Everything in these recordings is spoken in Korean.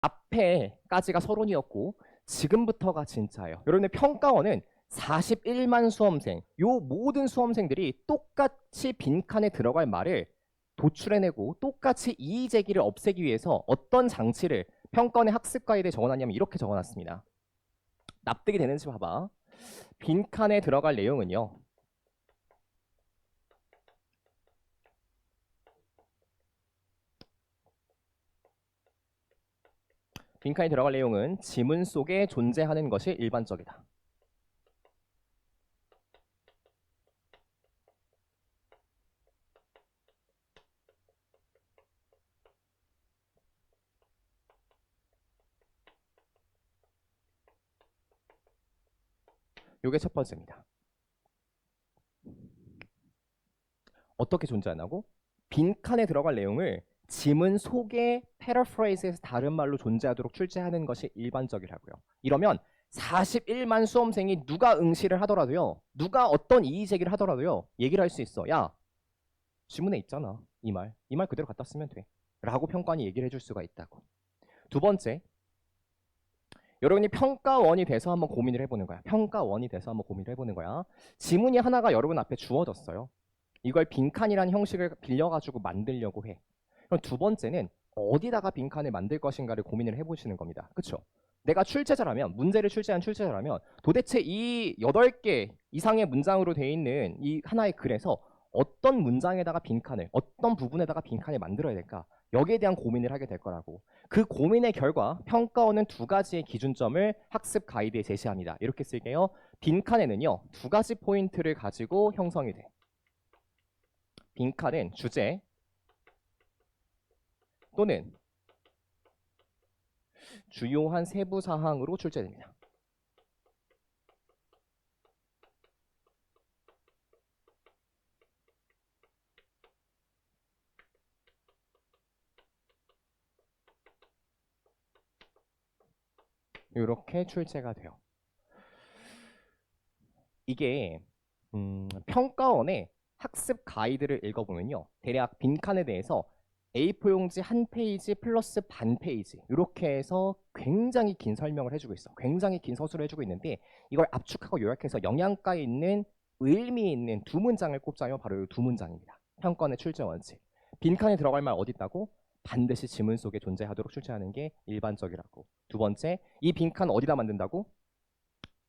앞에까지가 서론이었고 지금부터가 진짜예요. 여러분의 평가원은 41만 수험생, 요 모든 수험생들이 똑같이 빈칸에 들어갈 말을 도출해내고 똑같이 이의 제기를 없애기 위해서 어떤 장치를 평가원의 학습 가이드에 적어놨냐면 이렇게 적어놨습니다. 납득이 되는지 봐봐. 빈칸에 들어갈 내용은요. 빈칸에 들어갈 내용은 지문 속에 존재하는 것이 일반적이다. 요게 첫 번째입니다. 어떻게 존재하냐고? 빈칸에 들어갈 내용을 지문 속에 패러프레이즈에서 다른 말로 존재하도록 출제하는 것이 일반적이라고요. 이러면 41만 수험생이 누가 응시를 하더라도요. 누가 어떤 이의 제기를 하더라도요. 얘기를 할 수 있어. 야, 지문에 있잖아. 이 말. 이 말 그대로 갖다 쓰면 돼. 라고 평가원이 얘기를 해줄 수가 있다고. 두 번째, 여러분이 평가원이 돼서 한번 고민을 해보는 거야. 평가원이 돼서 한번 고민을 해보는 거야. 지문이 하나가 여러분 앞에 주어졌어요. 이걸 빈칸이라는 형식을 빌려가지고 만들려고 해. 그럼 두 번째는 어디다가 빈칸을 만들 것인가를 고민을 해보시는 겁니다. 그쵸? 내가 출제자라면, 문제를 출제한 출제자라면 도대체 이 8개 이상의 문장으로 되어 있는 이 하나의 글에서 어떤 문장에다가 빈칸을, 어떤 부분에다가 빈칸을 만들어야 될까? 여기에 대한 고민을 하게 될 거라고. 그 고민의 결과 평가원은 두 가지의 기준점을 학습 가이드에 제시합니다. 이렇게 쓸게요. 빈칸에는요, 두 가지 포인트를 가지고 형성이 돼. 빈칸은 주제 또는 주요한 세부 사항으로 출제됩니다. 이렇게 출제가 돼요. 이게 음, 평가원의 학습 가이드를 읽어보면요. 대략 빈칸에 대해서 A4 용지 한 페이지 플러스 반 페이지 이렇게 해서 굉장히 긴 설명을 해주고 있어. 굉장히 긴 서술을 해주고 있는데 이걸 압축하고 요약해서 영양가 있는 의미 있는 두 문장을 꼽자면 바로 이 두 문장입니다. 평가원의 출제 원칙. 빈칸에 들어갈 말 어디 있다고? 반드시 지문 속에 존재하도록 출제하는 게 일반적이라고. 두 번째, 이 빈칸 어디다 만든다고?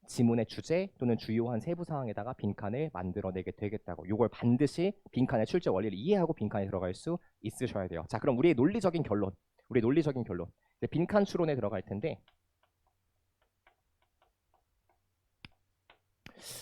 지문의 주제 또는 주요한 세부 사항에다가 빈칸을 만들어내게 되겠다고. 이걸 반드시 빈칸의 출제 원리를 이해하고 빈칸에 들어갈 수 있으셔야 돼요. 자, 그럼 우리의 논리적인 결론. 우리의 논리적인 결론. 빈칸 추론에 들어갈 텐데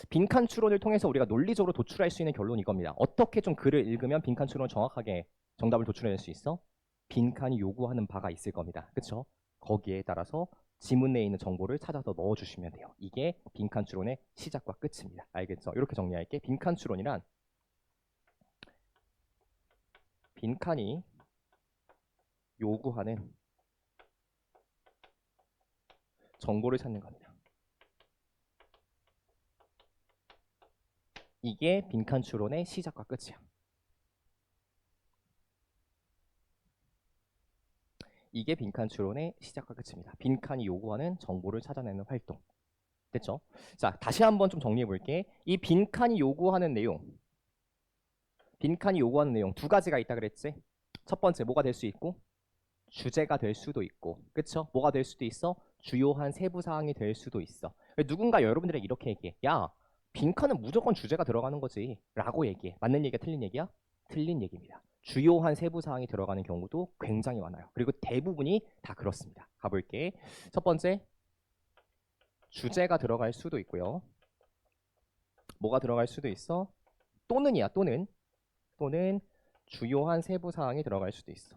빈칸 추론을 통해서 우리가 논리적으로 도출할 수 있는 결론이 이겁니다. 어떻게 좀 글을 읽으면 빈칸 추론을 정확하게 정답을 도출해낼 수 있어? 빈칸이 요구하는 바가 있을 겁니다. 그쵸? 거기에 따라서 지문 내에 있는 정보를 찾아서 넣어주시면 돼요. 이게 빈칸 추론의 시작과 끝입니다. 알겠죠? 이렇게 정리할게. 빈칸 추론이란 빈칸이 요구하는 정보를 찾는 겁니다. 이게 빈칸 추론의 시작과 끝이야. 이게 빈칸 추론의 시작과 끝입니다. 빈칸이 요구하는 정보를 찾아내는 활동. 됐죠? 자, 다시 한번 좀 정리해 볼게. 이 빈칸이 요구하는 내용. 빈칸이 요구하는 내용 두 가지가 있다 그랬지? 첫 번째 뭐가 될 수 있고 주제가 될 수도 있고. 그쵸? 뭐가 될 수도 있어? 주요한 세부 사항이 될 수도 있어. 누군가 여러분들에게 이렇게 얘기해. 야, 빈칸은 무조건 주제가 들어가는 거지. 라고 얘기해. 맞는 얘기야, 틀린 얘기야? 틀린 얘기입니다. 주요한 세부 사항이 들어가는 경우도 굉장히 많아요. 그리고 대부분이 다 그렇습니다. 가볼게. 첫 번째, 주제가 들어갈 수도 있고요. 뭐가 들어갈 수도 있어? 또는이야, 또는. 또는 주요한 세부 사항이 들어갈 수도 있어.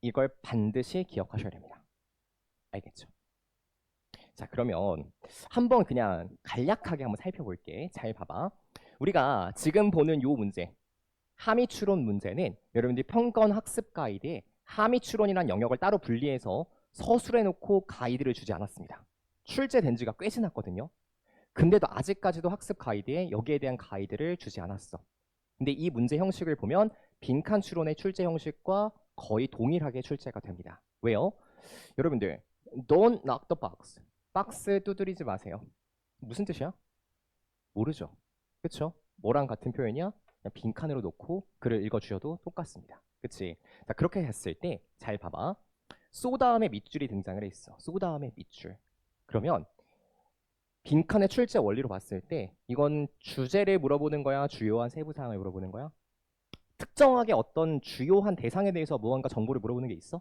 이걸 반드시 기억하셔야 됩니다. 알겠죠? 자, 그러면 한번 그냥 간략하게 한번 살펴볼게. 잘 봐봐. 우리가 지금 보는 요 문제, 함의 추론 문제는 여러분들이 평가원 학습 가이드에 함의 추론이라는 영역을 따로 분리해서 서술해 놓고 가이드를 주지 않았습니다. 출제된 지가 꽤 지났거든요. 근데도 아직까지도 학습 가이드에 여기에 대한 가이드를 주지 않았어. 근데 이 문제 형식을 보면 빈칸 추론의 출제 형식과 거의 동일하게 출제가 됩니다. 왜요? 여러분들, don't knock the box. 박스 두드리지 마세요. 무슨 뜻이야? 모르죠. 그쵸? 뭐랑 같은 표현이야? 그냥 빈칸으로 놓고 글을 읽어주셔도 똑같습니다. 그치? 자, 그렇게 했을 때 잘 봐봐. 소 다음에 밑줄이 등장을 했어. 소 다음에 밑줄. 그러면 빈칸의 출제 원리로 봤을 때 이건 주제를 물어보는 거야? 주요한 세부 사항을 물어보는 거야? 특정하게 어떤 주요한 대상에 대해서 무언가 정보를 물어보는 게 있어?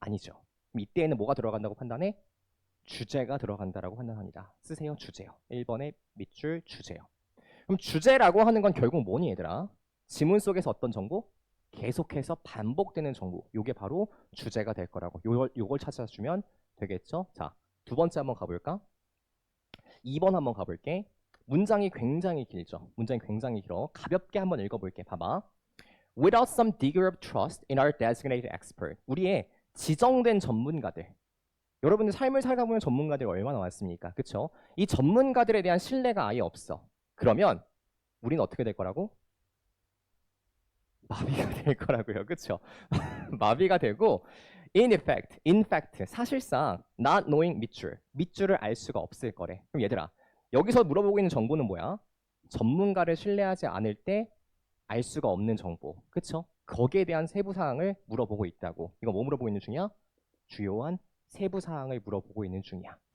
아니죠. 이때에는 뭐가 들어간다고 판단해? 주제가 들어간다라고 판단합니다. 쓰세요. 주제요. 1번의 밑줄 주제요. 그럼 주제라고 하는 건 결국 뭐니 얘들아? 지문 속에서 어떤 정보? 계속해서 반복되는 정보. 요게 바로 주제가 될 거라고. 요걸, 요걸 찾아주면 되겠죠? 자, 두 번째 한번 가볼까? 2번 한번 가볼게. 문장이 굉장히 길죠. 문장이 굉장히 길어. 가볍게 한번 읽어볼게. 봐봐. Without some degree of trust in our designated expert. 우리의 지정된 전문가들. 여러분들 삶을 살다 보면 전문가들이 얼마나 많습니까? 그쵸? 이 전문가들에 대한 신뢰가 아예 없어. 그러면 우리는 어떻게 될 거라고? 마비가 될 거라고요. 그쵸? 마비가 되고 in effect, in fact, 사실상 not knowing 밑줄, 밑줄을 알 수가 없을 거래. 그럼 얘들아, 여기서 물어보고 있는 정보는 뭐야? 전문가를 신뢰하지 않을 때 알 수가 없는 정보. 그쵸? 거기에 대한 세부 사항을 물어보고 있다고. 이거 뭐 물어보고 있는 중이야? 주요한 세부 사항을 물어보고 있는 중이야.